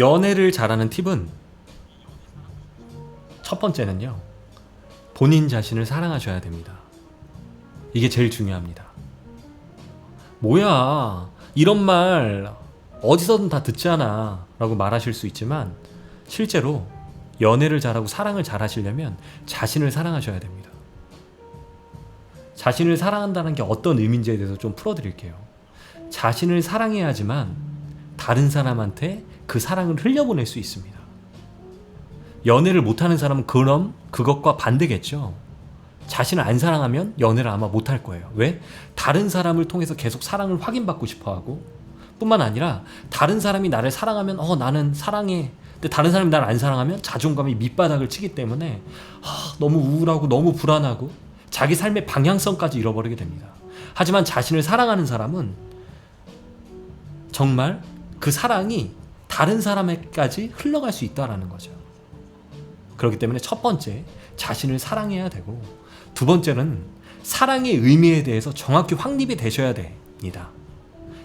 연애를 잘하는 팁은 첫 번째는요. 본인 자신을 사랑하셔야 됩니다. 이게 제일 중요합니다. 뭐야, 이런 말 어디서든 다 듣잖아. 라고 말하실 수 있지만, 실제로 연애를 잘하고 사랑을 잘하시려면 자신을 사랑하셔야 됩니다. 자신을 사랑한다는 게 어떤 의미인지에 대해서 좀 풀어드릴게요. 자신을 사랑해야지만 다른 사람한테 그 사랑을 흘려보낼 수 있습니다. 연애를 못하는 사람은 그럼 그것과 반대겠죠. 자신을 안 사랑하면 연애를 아마 못할 거예요. 왜? 다른 사람을 통해서 계속 사랑을 확인받고 싶어 하고 뿐만 아니라 다른 사람이 나를 사랑하면 어 나는 사랑해. 근데 다른 사람이 나를 안 사랑하면 자존감이 밑바닥을 치기 때문에 아, 너무 우울하고 너무 불안하고 자기 삶의 방향성까지 잃어버리게 됩니다. 하지만 자신을 사랑하는 사람은 정말 그 사랑이 다른 사람에까지 흘러갈 수 있다라는 거죠. 그렇기 때문에 첫 번째 자신을 사랑해야 되고 두 번째는 사랑의 의미에 대해서 정확히 확립이 되셔야 됩니다.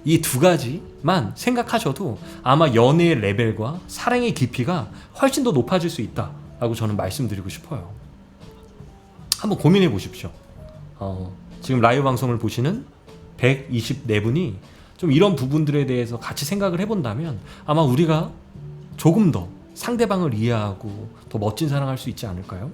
이 두 가지만 생각하셔도 아마 연애의 레벨과 사랑의 깊이가 훨씬 더 높아질 수 있다라고 저는 말씀드리고 싶어요. 한번 고민해 보십시오. 어, 지금 라이브 방송을 보시는 124분이 좀 이런 부분들에 대해서 같이 생각을 해본다면 아마 우리가 조금 더 상대방을 이해하고 더 멋진 사랑할 수 있지 않을까요?